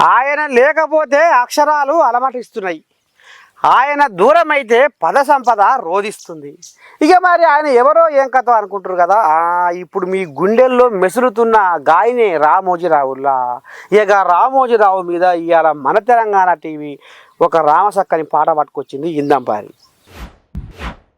ఆయన లేకపోతే అక్షరాలు అలమటిస్తున్నాయి. ఆయన దూరం అయితే పద సంపద రోధిస్తుంది. ఇక మరి ఆయన ఎవరో ఏం కథ అనుకుంటారు కదా? ఇప్పుడు మీ గుండెల్లో మెసులుతున్న గాయనే రామోజీరావులా? ఇక రామోజీరావు మీద ఇవాళ మన తెలంగాణ టీవీ ఒక రామసక్కని పాట పట్టుకొచ్చింది ఇందంపారి.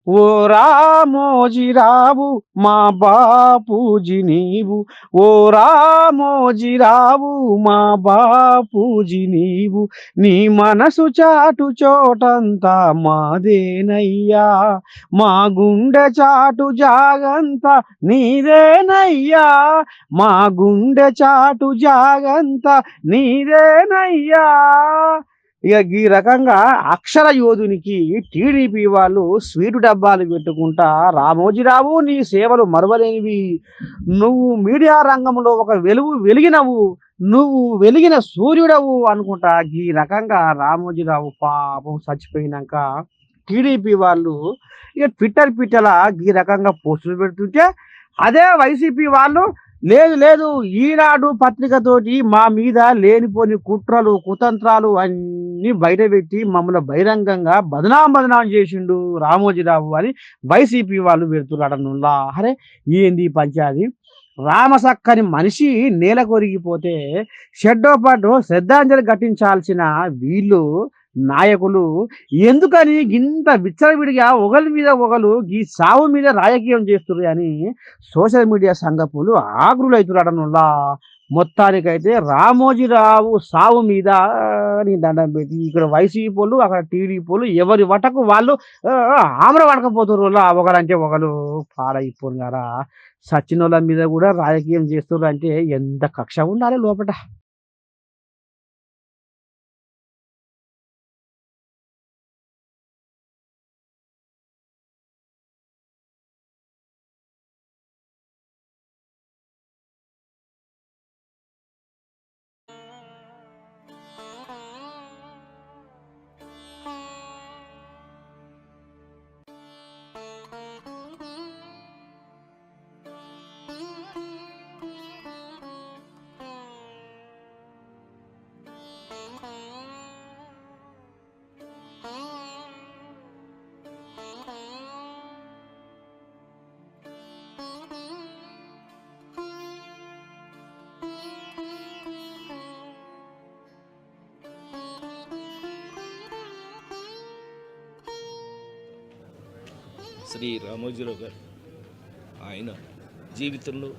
ఓ రామోజీరావు మా బాపూజీ నీవు. ఓ రామోజీరావు మా బాపూజీ నీవు. నీ మనసు చాటు చోటంతా మాదేనయ్యా. మా గుండె చాటు జాగంతా నీదేనయ్యా. మా గుండె చాటు జాగంతా నీదేనయ్యా. ఇక ఈ రకంగా అక్షర యోధునికి టీడీపీ వాళ్ళు స్వీటు డబ్బాలు పెట్టుకుంటా రామోజీరావు నీ సేవలు మరవలేనివి. నువ్వు మీడియా రంగంలో ఒక వెలుగు వెలిగినవు. నువ్వు వెలిగిన సూర్యుడవు అనుకుంటా. ఈ రకంగా రామోజీరావు పాపం చచ్చిపోయినాక టీడీపీ వాళ్ళు ఇక ట్విట్టర్ పిట్టల ఈ రకంగా పోస్టులు పెడుతుంటే అదే వైసీపీ వాళ్ళు లేదు లేదు. ఈనాడు పత్రికతోటి మా మీద లేనిపోని కుట్రలు కుతంత్రాలు అన్ని బయటపెట్టి మమ్మల్ని బహిరంగంగా బదనాం బదనాం చేసిండు రామోజీరావు అని వైసీపీ వాళ్ళు పెడుతున్నాడనుల్లా అరే ఏంది పంచాది రామసక్కని మనిషి నేల కొరిగిపోతే షెడ్డో పాటు శ్రద్ధాంజలి ఘటించాల్సిన వీళ్ళు నాయకులు. ఎందుకని ఇంత విచ్చలవిడిగా ఒకరి మీద ఒకరు ఈ సావు మీద రాజకీయం చేస్తున్నారు అని సోషల్ మీడియా సంఘపులు ఆగ్రులైతున్నాడనుల్లా మొత్తానికైతే రామోజీరావు సావు మీద నీ దండం పెట్టి ఇక్కడ వైసీపీ పోలు అక్కడ టీడీపీ పోలు ఎవరి వటకు వాళ్ళు ఆమర పడకపోతున్నారు ఒకరంటే ఒకరు పాడైపోయినారా? వాళ్ళ మీద కూడా రాజకీయం చేస్తున్నారు అంటే ఎంత కక్ష ఉండాలి లోపల శ్రీ రామోజీరావు గారు. ఆయన జీవితంలో